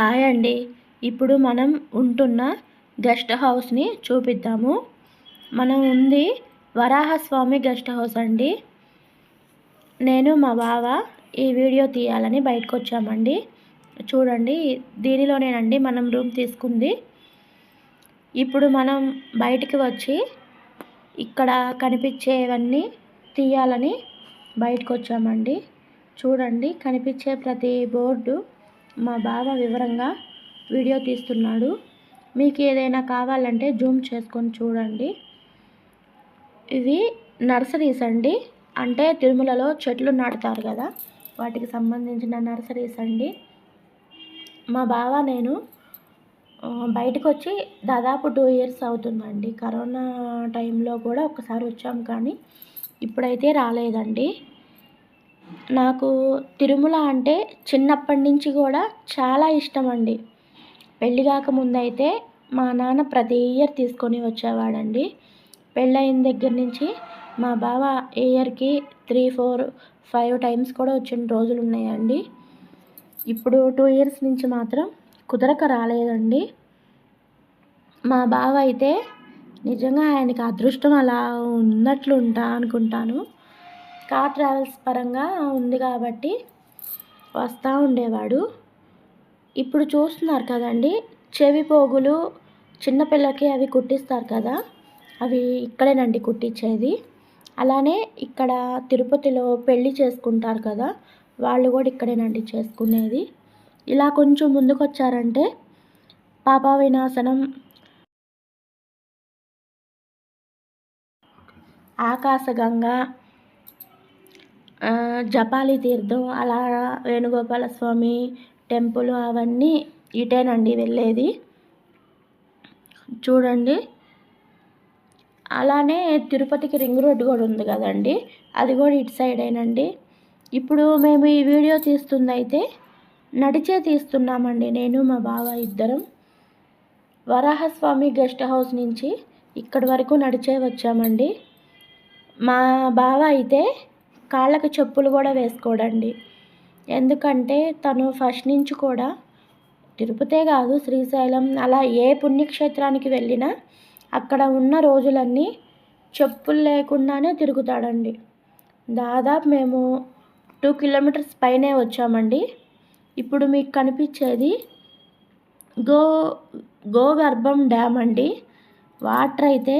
Hi అండి. ఇప్పుడు మనం ఉంటున్న గెస్ట్ హౌస్ని చూపిద్దాము. మనం ఉంది వరాహస్వామి గెస్ట్ హౌస్ అండి. నేను మా బావ ఈ వీడియో తీయాలని బయటకు వచ్చామండి చూడండి దీనిలోనేనండి మనం రూమ్ తీసుకుంది. ఇప్పుడు మనం బయటికి వచ్చి ఇక్కడ కనిపించేవన్నీ తీయాలని బయటకు వచ్చామండి చూడండి కనిపించే ప్రతి బోర్డు మా బావ వివరంగా వీడియో తీస్తున్నాడు. మీకు ఏదైనా కావాలంటే జూమ్ చేసుకొని చూడండి. ఇవి నర్సరీస్ అండి. అంటే తిరుమలలో చెట్లు నాటుతారు కదా వాటికి సంబంధించిన నర్సరీస్ అండి. మా బావ నేను బయటకు వచ్చి దాదాపు టూ ఇయర్స్ అవుతుందండి. కరోనా టైంలో కూడా ఒకసారి వచ్చాం కానీ ఇప్పుడైతే రాలేదండి. నాకు తిరుమల అంటే చిన్నప్పటి నుంచి కూడా చాలా ఇష్టం అండి పెళ్ళి కాకముందైతే మా నాన్న ప్రతి ఇయర్ తీసుకొని వచ్చేవాడండి. పెళ్ళయిన దగ్గర నుంచి మా బావ ఇయర్కి త్రీ ఫోర్ ఫైవ్ టైమ్స్ కూడా వచ్చిన రోజులు ఉన్నాయండి ఇప్పుడు టూ ఇయర్స్ నుంచి మాత్రం కుదరక రాలేదండి. మా బావ అయితే నిజంగా ఆయనకి అదృష్టం అలా ఉన్నట్లు ఉంటా అనుకుంటాను. కార్ ట్రావెల్స్ పరంగా ఉంది కాబట్టి వస్తూ ఉండేవాడు. ఇప్పుడు చూస్తున్నారు కదండి చెవి పోగులు చిన్నపిల్లకి అవి కుట్టిస్తారు కదా అవి ఇక్కడేనండి కుట్టించేది. అలానే ఇక్కడ తిరుపతిలో పెళ్ళి చేసుకుంటారు కదా వాళ్ళు కూడా ఇక్కడేనండి చేసుకునేది. ఇలా కొంచెం ముందుకు వచ్చారంటే పాప వినాశనం. ఆకాశగంగా జపాలి తీర్థం అలా వేణుగోపాల స్వామి టెంపుల్ అవన్నీ ఇటేనండి వెళ్ళేది. చూడండి. అలానే తిరుపతికి రింగ్ రోడ్డు కూడా ఉంది కదండి. అది కూడా ఇటు సైడేనండి. ఇప్పుడు మేము ఈ వీడియో తీస్తుందైతే నడిచే తీస్తున్నామండి నేను మా బావ ఇద్దరం. వరాహస్వామి గెస్ట్ హౌస్ నుంచి ఇక్కడి వరకు నడిచే వచ్చామండి. మా బావ అయితే కాళ్ళకు చెప్పులు కూడా వేసుకోడండి. ఎందుకంటే తను ఫస్ట్ నుంచి కూడా తిరుపతే కాదు శ్రీశైలం అలా ఏ పుణ్యక్షేత్రానికి వెళ్ళినా అక్కడ ఉన్న రోజులన్నీ చెప్పులు లేకుండానే తిరుగుతాడండి. దాదాపు మేము టూ కిలోమీటర్స్ పైనే వచ్చామండి. ఇప్పుడు మీకు కనిపించేది గో గోగర్భం డ్యామ్ అండి. వాటర్ అయితే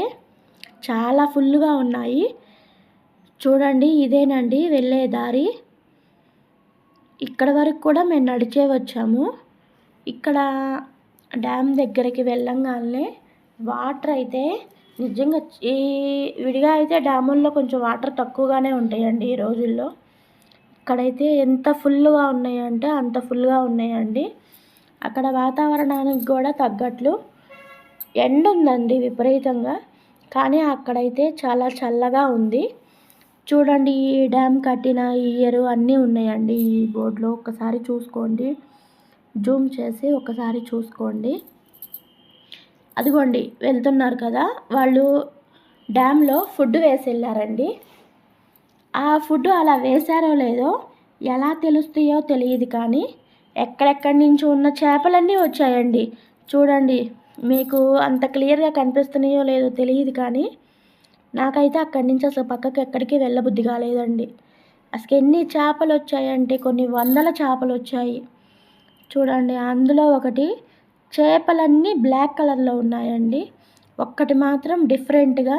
చాలా ఫుల్గా ఉన్నాయి. చూడండి ఇదేనండి వెళ్ళే దారి. ఇక్కడ వరకు కూడా మేము నడిచే వచ్చాము. ఇక్కడ డ్యామ్ దగ్గరికి వెళ్ళంగానే వాటర్ అయితే నిజంగా ఈ విడిగా అయితే డ్యాముల్లో కొంచెం వాటర్ తక్కువగానే ఉంటాయండి ఈ రోజుల్లో. ఇక్కడైతే ఎంత ఫుల్గా ఉన్నాయంటే అంత ఫుల్గా ఉన్నాయండి. అక్కడ వాతావరణానికి కూడా తగ్గట్లు ఎండ ఉందండి విపరీతంగా. కానీ అక్కడైతే చాలా చల్లగా ఉంది. చూడండి ఈ డ్యామ్ కట్టిన ఇయర్ అన్నీ ఉన్నాయండి. ఈ బోర్డులో ఒకసారి చూసుకోండి. జూమ్ చేసి ఒకసారి చూసుకోండి. అదిగోండి వెళ్తున్నారు కదా. వాళ్ళు డ్యామ్లో ఫుడ్ వేసి వెళ్ళారండి ఆ ఫుడ్ అలా వేశారో లేదో ఎలా తెలుస్తాయో తెలియదు కానీ ఎక్కడెక్కడి నుంచి ఉన్న చేపలన్నీ వచ్చాయండి. చూడండి మీకు అంత క్లియర్గా కనిపిస్తున్నాయో లేదో తెలియదు కానీ నాకైతే అక్కడి నుంచి అసలు పక్కకి ఎక్కడికి వెళ్ళబుద్ధి కాలేదండి. అసలు ఎన్ని చేపలు వచ్చాయంటే కొన్ని వందల చేపలు వచ్చాయి చూడండి అందులో ఒకటి చేపలన్నీ బ్లాక్ కలర్లో ఉన్నాయండి. ఒక్కటి మాత్రం డిఫరెంట్గా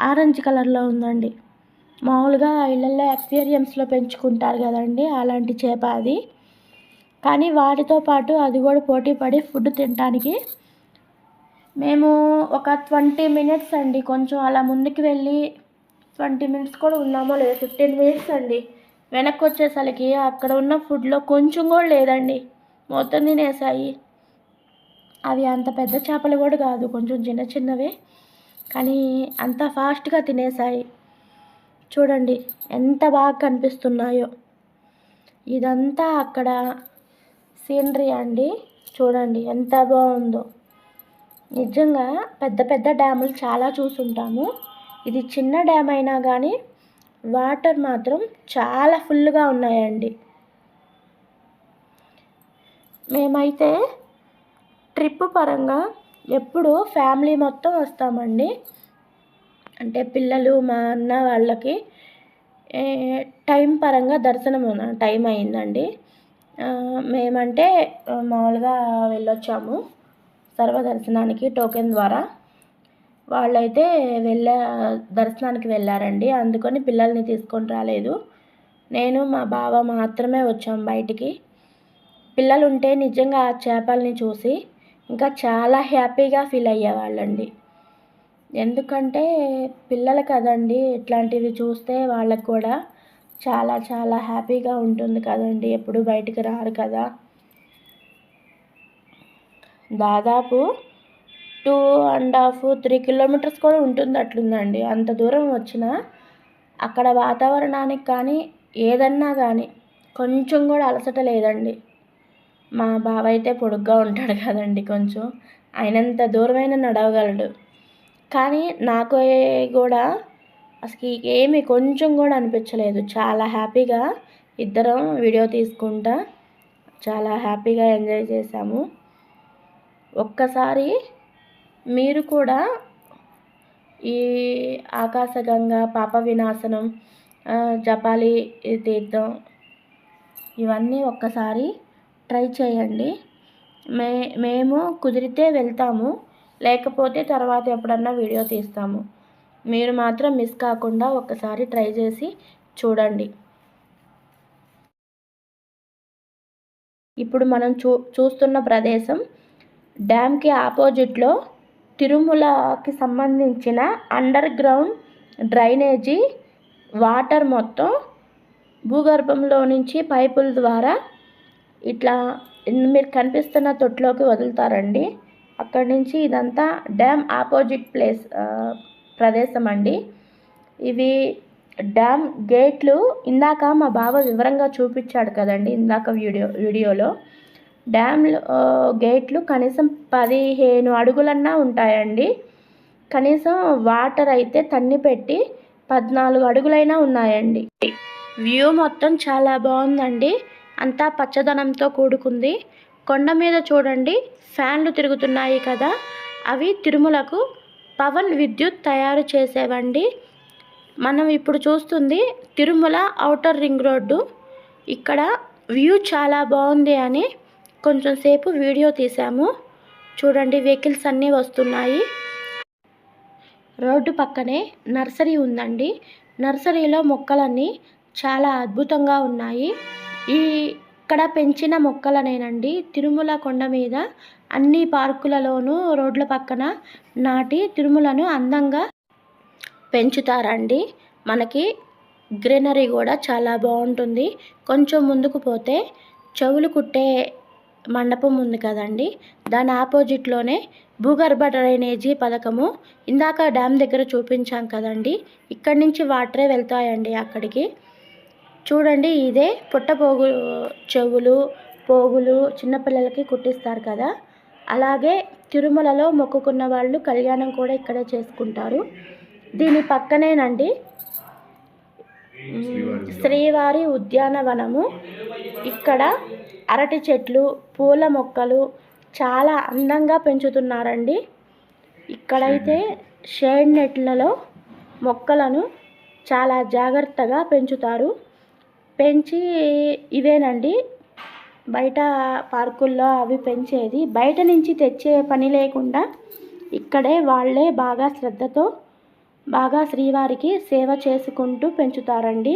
ఆరెంజ్ కలర్లో ఉందండి. మామూలుగా ఇళ్ళల్లో ఎక్స్పీరియన్స్లో పెంచుకుంటారు కదండి అలాంటి చేప అది. కానీ వాటితో పాటు అది కూడా పోటీ పడి ఫుడ్ తినడానికి మేము ఒక ట్వంటీ మినిట్స్ అండి. కొంచెం అలా ముందుకు వెళ్ళి ట్వంటీ మినిట్స్ కూడా ఉన్నామో లేదు ఫిఫ్టీన్ మినిట్స్ అండి. వెనక్కి వచ్చేసరికి అక్కడ ఉన్న ఫుడ్లో కొంచెం కూడా లేదండి. మొత్తం తినేసాయి. అవి అంత పెద్ద చేపలు కూడా కాదు కొంచెం చిన్న చిన్నవే. కానీ అంత ఫాస్ట్గా తినేసాయి. చూడండి ఎంత బాగా కనిపిస్తున్నాయో. ఇదంతా అక్కడ సీనరీ అండి. చూడండి ఎంత బాగుందో. నిజంగా పెద్ద పెద్ద డ్యాములు చాలా చూసుంటాము. ఇది చిన్న డ్యామ్ అయినా కానీ వాటర్ మాత్రం చాలా ఫుల్గా ఉన్నాయండి. మేమైతే ట్రిప్ పరంగా ఎప్పుడు ఫ్యామిలీ మొత్తం వస్తామండి. అంటే పిల్లలు మా అన్న వాళ్ళకి టైం పరంగా దర్శనం టైం అయిందండి. మేమంటే మామూలుగా వెళ్ళొచ్చాము. సర్వదర్శనానికి టోకెన్ ద్వారా వాళ్ళైతే వెళ్ళా దర్శనానికి వెళ్ళారండి. అందుకని పిల్లల్ని తీసుకొని రాలేదు. నేను మా బావ మాత్రమే వచ్చాం బయటికి. పిల్లలు ఉంటే నిజంగా ఆ చేపల్ని చూసి ఇంకా చాలా హ్యాపీగా ఫీల్ అయ్యేవాళ్ళండి. ఎందుకంటే పిల్లలు కదండి ఇట్లాంటివి చూస్తే వాళ్ళకు కూడా చాలా చాలా హ్యాపీగా ఉంటుంది కదండి. ఎప్పుడు బయటికి రారు కదా. దాదాపు two and half three kilometres కూడా ఉంటుంది అట్లుందండి. అంత దూరం వచ్చిన అక్కడ వాతావరణానికి కానీ ఏదన్నా కానీ కొంచెం కూడా అలసట లేదండి. మా బావ అయితే పొడుగ్గా ఉంటాడు కదండి కొంచెం. అయినంత దూరమైన నడవగలడు. కానీ నాకు కూడా అసలు ఏమి కొంచెం కూడా అనిపించలేదు. చాలా హ్యాపీగా ఇద్దరం వీడియో తీసుకుంటా చాలా హ్యాపీగా ఎంజాయ్ చేసాము ఒక్కసారి మీరు కూడా ఈ ఆకాశగంగా పాప వినాశనం జపాలి తీర్థం ఇవన్నీ ఒక్కసారి ట్రై చేయండి. మే మేము కుదిరితే వెళ్తాము లేకపోతే తర్వాత ఎప్పుడన్నా వీడియో తీస్తాము. మీరు మాత్రం మిస్ కాకుండా ఒకసారి ట్రై చేసి చూడండి. ఇప్పుడు మనం చూ చూస్తున్న ప్రదేశం డ్యామ్కి ఆపోజిట్లో తిరుమలకి సంబంధించిన అండర్ గ్రౌండ్ డ్రైనేజీ వాటర్ మొత్తం భూగర్భంలో నుంచి పైపుల ద్వారా ఇట్లా మీరు కనిపిస్తున్న తొట్టులోకి వదులుతారండి. అక్కడి నుంచి ఇదంతా డ్యామ్ ఆపోజిట్ ప్లేస్ ప్రదేశం అండి. ఇవి డ్యామ్ గేట్లు. ఇందాక మా బావ వివరంగా చూపించాడు కదండి ఇందాక వీడియో వీడియోలో. డ్యామ్ గేట్లు కనీసం పదిహేను అడుగులన్నా ఉంటాయండి. కనీసం వాటర్ అయితే తన్ని పెట్టి పద్నాలుగు అడుగులైనా ఉన్నాయండి. వ్యూ మొత్తం చాలా బాగుందండి. అంతా పచ్చదనంతో కూడుకుంది. కొండ మీద చూడండి ఫ్యాన్లు తిరుగుతున్నాయి కదా. అవి తిరుమలకు పవన్ విద్యుత్ తయారు చేసేవండి. మనం ఇప్పుడు చూస్తుంది తిరుమల ఔటర్ రింగ్ రోడ్డు. ఇక్కడ వ్యూ చాలా బాగుంది అని కొంచెం సేపు వీడియో తీసాము చూడండి వెహికల్స్ అన్నీ వస్తున్నాయి. రోడ్డు పక్కనే నర్సరీ ఉందండి. నర్సరీలో మొక్కలన్నీ చాలా అద్భుతంగా ఉన్నాయి. ఈ ఇక్కడ పెంచిన మొక్కలనేనండి తిరుమల కొండ మీద అన్ని పార్కులలోనూ రోడ్ల పక్కన నాటి తిరుమలను అందంగా పెంచుతారండి. మనకి గ్రీనరీ కూడా చాలా బాగుంటుంది. కొంచెం ముందుకు పోతే చెవులు కుట్టే మండపం ఉంది కదండి. దాని ఆపోజిట్లోనే భూగర్భ డ్రైనేజీ పథకము ఇందాక డ్యామ్ దగ్గర చూపించాం కదండి. ఇక్కడి నుంచి వాటరే వెళ్తాయండి అక్కడికి. చూడండి ఇదే పుట్టపోగు చెవులు పోగులు చిన్నపిల్లలకి కుట్టిస్తారు కదా. అలాగే తిరుమలలో మొక్కుకున్న వాళ్ళు కళ్యాణం కూడా ఇక్కడే చేసుకుంటారు. దీని పక్కనేనండి శ్రీవారి ఉద్యానవనము. ఇక్కడ అరటి చెట్లు పూల మొక్కలు చాలా అందంగా పెంచుతున్నారండి. ఇక్కడైతే షేడ్ నెట్లలో మొక్కలను చాలా జాగ్రత్తగా పెంచుతారు. పెంచి ఇవేనండి బయట పార్కుల్లో అవి పెంచేది. బయట నుంచి తెచ్చే పని లేకుండా ఇక్కడే వాళ్ళే బాగా శ్రద్ధతో బాగా శ్రీవారికి సేవ చేసుకుంటూ పెంచుతారండి.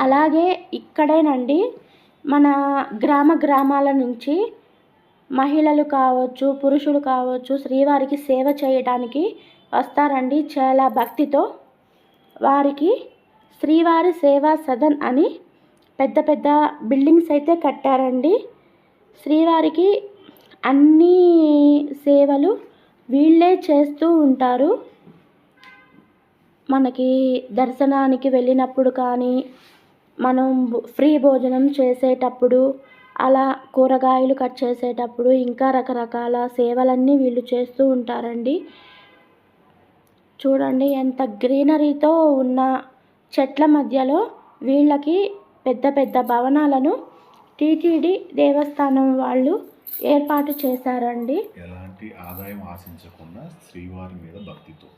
అలాగే ఇక్కడేనండి మన గ్రామ గ్రామాల నుంచి మహిళలు కావచ్చు పురుషులు కావచ్చు శ్రీవారికి సేవ చేయటానికి వస్తారండి. చాలా భక్తితో వారికి శ్రీవారి సేవా సదన్ అని పెద్ద పెద్ద బిల్డింగ్స్ అయితే కట్టారండి. శ్రీవారికి అన్నీ సేవలు వీళ్ళే చేస్తూ ఉంటారు. మనకి దర్శనానికి వెళ్ళినప్పుడు కానీ మనం ఫ్రీ భోజనం చేసేటప్పుడు అలా కూరగాయలు కట్ చేసేటప్పుడు ఇంకా రకరకాల సేవలన్నీ వీళ్ళు చేస్తూ ఉంటారండి. చూడండి ఎంత గ్రీనరీతో ఉన్న చెట్ల మధ్యలో వీళ్ళకి పెద్ద పెద్ద భవనాలను టీటీడీ దేవస్థానం వాళ్ళు ఏర్పాటు చేశారండి. ఎలాంటి ఆదాయం ఆశించకుండా శ్రీవారి మీద భక్తితో.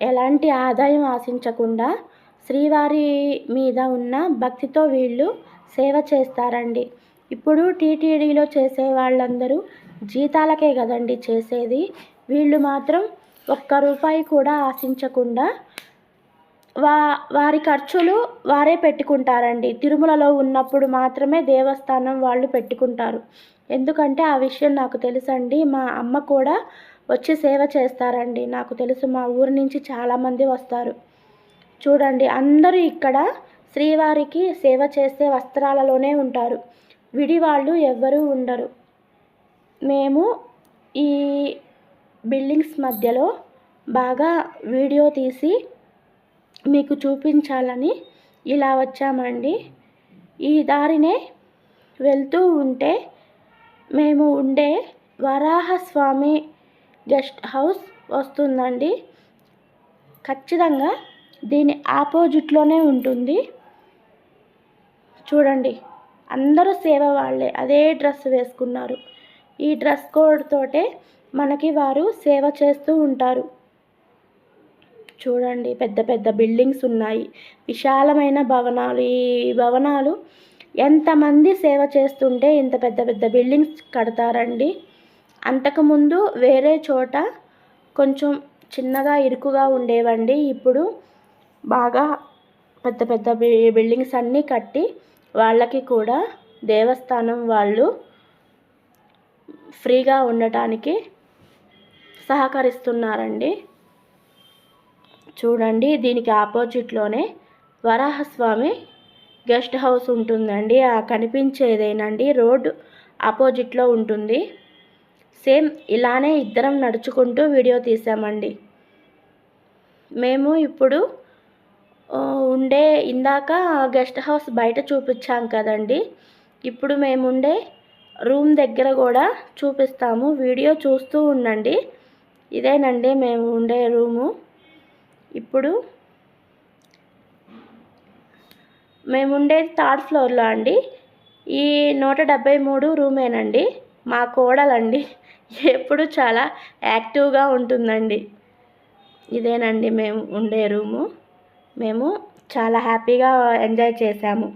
ఎలాంటి ఆదాయం ఆశించకుండా శ్రీవారి మీద ఉన్న భక్తితో వీళ్ళు సేవ చేస్తారండి. ఇప్పుడు టీటీడీలో చేసే వాళ్ళందరూ జీతాలకే కదండి చేసేది. వీళ్ళు మాత్రం ఒక్క రూపాయి కూడా ఆశించకుండా వా వారి ఖర్చులు వారే పెట్టుకుంటారండి. తిరుమలలో ఉన్నప్పుడు మాత్రమే దేవస్థానం వాళ్ళు పెట్టుకుంటారు. ఎందుకంటే ఆ విషయం నాకు తెలుసండి. మా అమ్మ కూడా వచ్చి సేవ చేస్తారండి. నాకు తెలుసు మా ఊరి నుంచి చాలామంది వస్తారు. చూడండి అందరూ ఇక్కడ శ్రీవారికి సేవ చేసే వస్త్రాలలోనే ఉంటారు. విడివాళ్ళు ఎవ్వరూ ఉండరు. మేము ఈ బిల్డింగ్స్ మధ్యలో బాగా వీడియో తీసి మీకు చూపించాలని ఇలా వచ్చామండి. ఈ దారినే వెళ్తూ ఉంటే మేము ఉండే వరాహస్వామి గెస్ట్ హౌస్ వస్తుందండి. ఖచ్చితంగా దీని ఆపోజిట్లోనే ఉంటుంది. చూడండి అందరూ సేవ వాళ్ళే అదే డ్రెస్ వేసుకున్నారు. ఈ డ్రెస్ కోడ్ తోటే మనకి వారు సేవ చేస్తూ ఉంటారు. చూడండి పెద్ద పెద్ద బిల్డింగ్స్ ఉన్నాయి. విశాలమైన భవనాలు ఈ భవనాలు ఎంతమంది సేవ చేస్తుంటే ఇంత పెద్ద పెద్ద బిల్డింగ్స్ కడతారండి. అంతకుముందు వేరే చోట కొంచెం చిన్నగా ఇరుకుగా ఉండేవండి. ఇప్పుడు బాగా పెద్ద పెద్ద బిల్డింగ్స్ అన్నీ కట్టి వాళ్ళకి కూడా దేవస్థానం వాళ్ళు ఫ్రీగా ఉండటానికి సహకరిస్తున్నారండి. చూడండి దీనికి ఆపోజిట్లోనే వరాహస్వామి గెస్ట్ హౌస్ ఉంటుందండి. ఆ కనిపించేదేనండి రోడ్ ఆపోజిట్లో ఉంటుంది. సేమ్ ఇలానే ఇద్దరం నడుచుకుంటూ వీడియో తీసామండి. మేము ఇప్పుడు ఉండే ఇందాక గెస్ట్ హౌస్ బయట చూపించాం కదండి. ఇప్పుడు మేము ఉండే రూమ్ దగ్గర కూడా చూపిస్తాము. వీడియో చూస్తూ ఉండండి. ఇదేనండి మేము ఉండే రూము. ఇప్పుడు మేము ఉండేది థర్డ్ ఫ్లోర్లో అండి. ఈ నూట డెబ్భై మూడు రూమేనండి. మా కోడలండి. ఎప్పుడు చాలా యాక్టివ్గా ఉంటుందండి. ఇదేనండి మేము ఉండే రూము. మేము చాలా హ్యాపీగా ఎంజాయ్ చేసాము.